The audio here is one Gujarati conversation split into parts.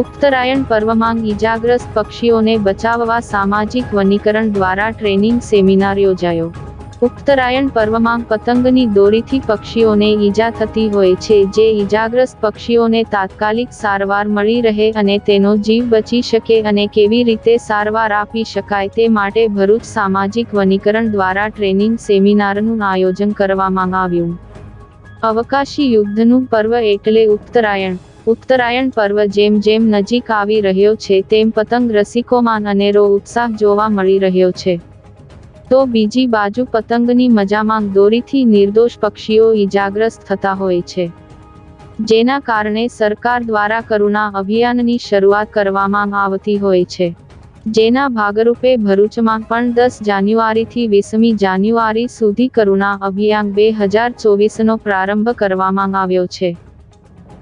ઉત્તરાયણ પર્વમાં ઈજાગ્રસ્ત પક્ષીઓને બચાવવા સામાજિક વનીકરણ દ્વારા ટ્રેનિંગ સેમિનાર યોજાયો. ઉત્તરાયણ પર્વમાં પતંગની દોરીથી પક્ષીઓને ઈજા થતી હોય છે, જે ઈજાગ્રસ્ત પક્ષીઓને તાત્કાલિક સારવાર મળી રહે અને તેનો જીવ બચી શકે અને કેવી રીતે સારવાર આપી શકાય તે માટે ભરૂચ સામાજિક વનીકરણ દ્વારા ટ્રેનિંગ સેમિનારનું આયોજન કરવામાં આવ્યું. અવકાશી યુદ્ધનું પર્વ એટલે ઉત્તરાયણ. ઉત્તરાયણ પર્વ જેમ જેમ નજીક આવી રહ્યો છે, તેમ પતંગ રસિકોમાં અનેરો ઉત્સાહ જોવા મળી રહ્યો છે. તો બીજી બાજુ પતંગની મજામાં દોરીથી નિર્દોષ પક્ષીઓ ઈજાગ્રસ્ત થતા હોય છે. જેના કારણે સરકાર દ્વારા કરુણા અભિયાનની શરૂઆત કરવામાં આવતી હોય છે. જેના ભાગરૂપે ભરૂચમાં પણ દસ જાન્યુઆરીથી વીસમી જાન્યુઆરી સુધી કરુણા અભિયાન બે હજાર ચોવીસનો પ્રારંભ કરવામાં આવ્યો છે.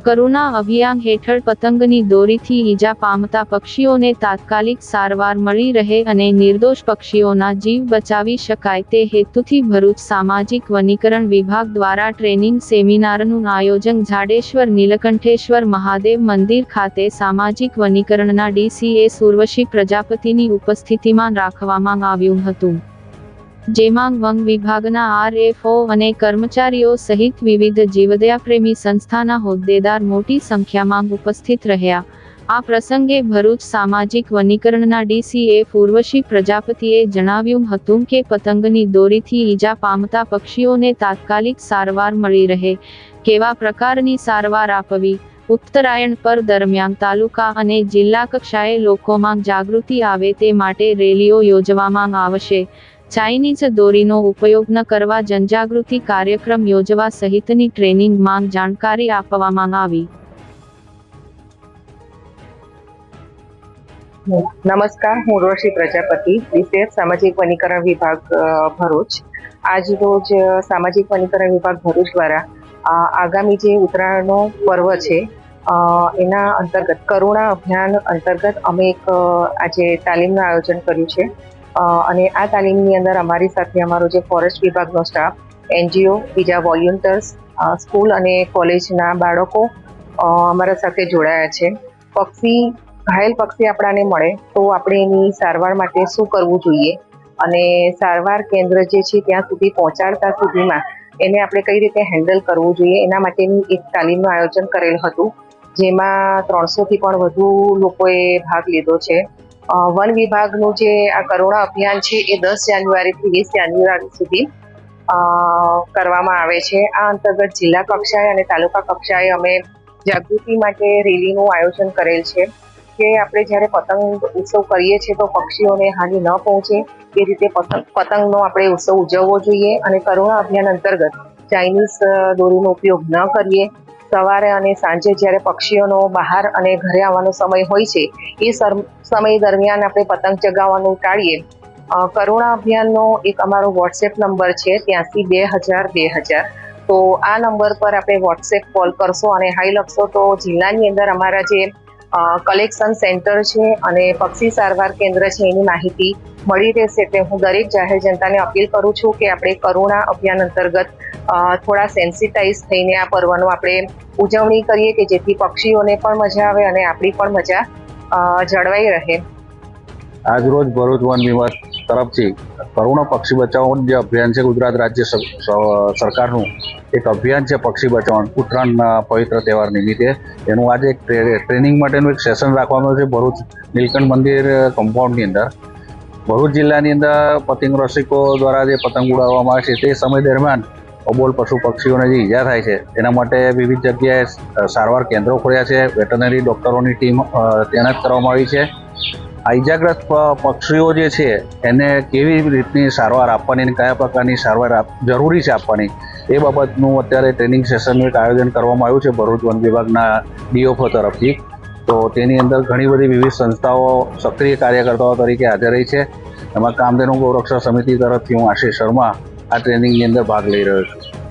કરુણા અભિયાન હેઠળ પતંગની દોરીથી ઈજા પામતા પક્ષીઓને તાત્કાલિક સારવાર મળી રહે અને નિર્દોષ પક્ષીઓના જીવ બચાવી શકાય તે હેતુથી ભરૂચ સામાજિક વનીકરણ વિભાગ દ્વારા ટ્રેનિંગ સેમિનારનું આયોજન ઝાડેશ્વર નીલકંઠેશ્વર મહાદેવ મંદિર ખાતે સામાજિક વનીકરણના ડીસીએ સુર્વશી પ્રજાપતિની ઉપસ્થિતિમાં રાખવામાં આવ્યું હતું. જેમાં વન વિભાગના આરએફઓ અને કર્મચારીઓ સહિત વિવિધ જીવદયાપ્રેમી સંસ્થાના હોદ્દેદાર મોટી સંખ્યામાં ઉપસ્થિત રહ્યા. આ પ્રસંગે ભરૂચ સામાજિક વનીકરણના ડીસીએ પૂર્વશી પ્રજાપતિએ જણાવ્યું હતું કે પતંગની દોરીથી ઈજા પામતા પક્ષીઓને તાત્કાલિક સારવાર મળી રહે. કેવા પ્રકારની સારવાર આપવી? ઉત્તરાયણ પર દરમિયાન તાલુકા અને જિલ્લા કક્ષાએ લોકોમાં જાગૃતિ આવે તે માટે રેલીઓ યોજવામાં આવશે. ચાઇનીઝ દોરીનો ઉપયોગ ન કરવા જનજાગૃતિ કાર્યક્રમ યોજવા સહિતની ટ્રેનિંગ માંગ જાણકારી આપવામાં આવી. નમસ્કાર, હું રોશી પ્રજાપતિ, વિશેષ સામાજિક વનીકરણ વિભાગ ભરૂચ. આજ રોજ સામાજિક વનીકરણ વિભાગ ભરૂચ દ્વારા આગામી જે ઉત્તરાયણનો પર્વ છે એના અંતર્ગત કરુણા અભિયાન અંતર્ગત અમે એક આજે તાલીમનું આયોજન કર્યું છે. અને આ તાલીમની અંદર અમારી સાથે અમારો જે ફોરેસ્ટ વિભાગનો સ્ટાફ એનજીઓ બીજા વોલ્યુન્ટર્સ સ્કૂલ અને કોલેજના બાળકો અમારા સાથે જોડાયા છે. પક્ષી, ઘાયલ પક્ષી આપણાને મળે તો આપણે એની સારવાર માટે શું કરવું જોઈએ? અને સારવાર કેન્દ્ર જે છે ત્યાં સુધી પહોંચાડતા સુધીમાં એને આપણે કઈ રીતે હેન્ડલ કરવું જોઈએ? એના માટેની એક તાલીમનું આયોજન કરેલ હતું, જેમાં ત્રણસોથી પણ વધુ લોકોએ ભાગ લીધો છે. વન વિભાગનું જે આ કરુણા અભિયાન છે એ દસ જાન્યુઆરીથી વીસ જાન્યુઆરી સુધી કરવામાં આવે છે. આ અંતર્ગત જિલ્લા કક્ષાએ અને તાલુકા કક્ષાએ અમે જાગૃતિ માટે રેલીનું આયોજન કરેલ છે. કે આપણે જ્યારે પતંગ ઉત્સવ કરીએ છીએ તો પક્ષીઓને હાનિ ન પહોંચે. એ રીતે પતંગ, પતંગનો આપણે ઉત્સવ ઉજવવો જોઈએ અને કરુણા અભિયાન અંતર્ગત ચાઇનીઝ દોરીનો ઉપયોગ ન કરીએ. સવારે અને સાંજે જ્યારે પક્ષીઓનો બહાર અને ઘરે આવવાનો સમય હોય છે, એ સમય દરમિયાન આપણે પતંગ ચગાવવાનું ટાળીએ. કરુણા અભિયાનનો એક અમારો વોટ્સએપ નંબર છે, ત્યાંથી બે હજાર બે હજાર. તો આ નંબર પર આપણે વોટ્સએપ કોલ કરશો અને હાઈ લખશો તો જિલ્લાની અંદર અમારા જે કલેક્શન સેન્ટર છે અને પક્ષી સારવાર કેન્દ્ર છે એની માહિતી મળી રહેશે એટલે હું દરેક જાહેર જનતાને અપીલ કરું છું કે આપણે કરુણા અભિયાન અંતર્ગત થોડા સેન્સિટાઈઝ થઈને આ પર્વનો આપણે ઉજવણી કરીએ કે જેથી પક્ષીઓને પણ મજા આવે અને આપણી પણ મજા જળવાઈ રહે. આજરોજ ભરૂચ વન વિભાગ તરફથી કરુણા પક્ષી બચાવો જે અભિયાન છે ગુજરાત રાજ્ય સરકારનું, એક અભિયાન છે પક્ષી બચાવવાનું, ઉત્તરાયણના પવિત્ર તહેવાર નિમિત્તે. એનું આજે એક ટ્રેનિંગ માટેનું એક સેશન રાખવાનું છે ભરૂચ નીલકંઠ મંદિર કમ્પાઉન્ડની અંદર. ભરૂચ જિલ્લાની અંદર પતંગ રસિકો દ્વારા જે પતંગ ઉડાવવામાં આવે છે, તે સમય દરમિયાન અબોલ પશુ પક્ષીઓને જે ઈજા થાય છે એના માટે વિવિધ જગ્યાએ સારવાર કેન્દ્રો ખોલ્યા છે. વેટરનરી ડૉક્ટરોની ટીમ તૈનાત કરવામાં આવી છે. આ ઈજાગ્રસ્ત પક્ષીઓ જે છે, એને કેવી રીતની સારવાર આપવાની અને કયા પ્રકારની સારવાર જરૂરી છે આપવાની, એ બાબતનું અત્યારે ટ્રેનિંગ સેશનનું એક આયોજન કરવામાં આવ્યું છે. ભરૂચ વન વિભાગના ડીઓફો તરફથી. તો તેની અંદર ઘણી બધી વિવિધ સંસ્થાઓ સક્રિય કાર્યકર્તાઓ તરીકે હાજર રહી છે. એમાં કામધેનુ ગૌરક્ષા સમિતિ તરફથી હું આશીષ શર્મા આ ટ્રેનિંગની અંદર ભાગ લઈ રહ્યો છું.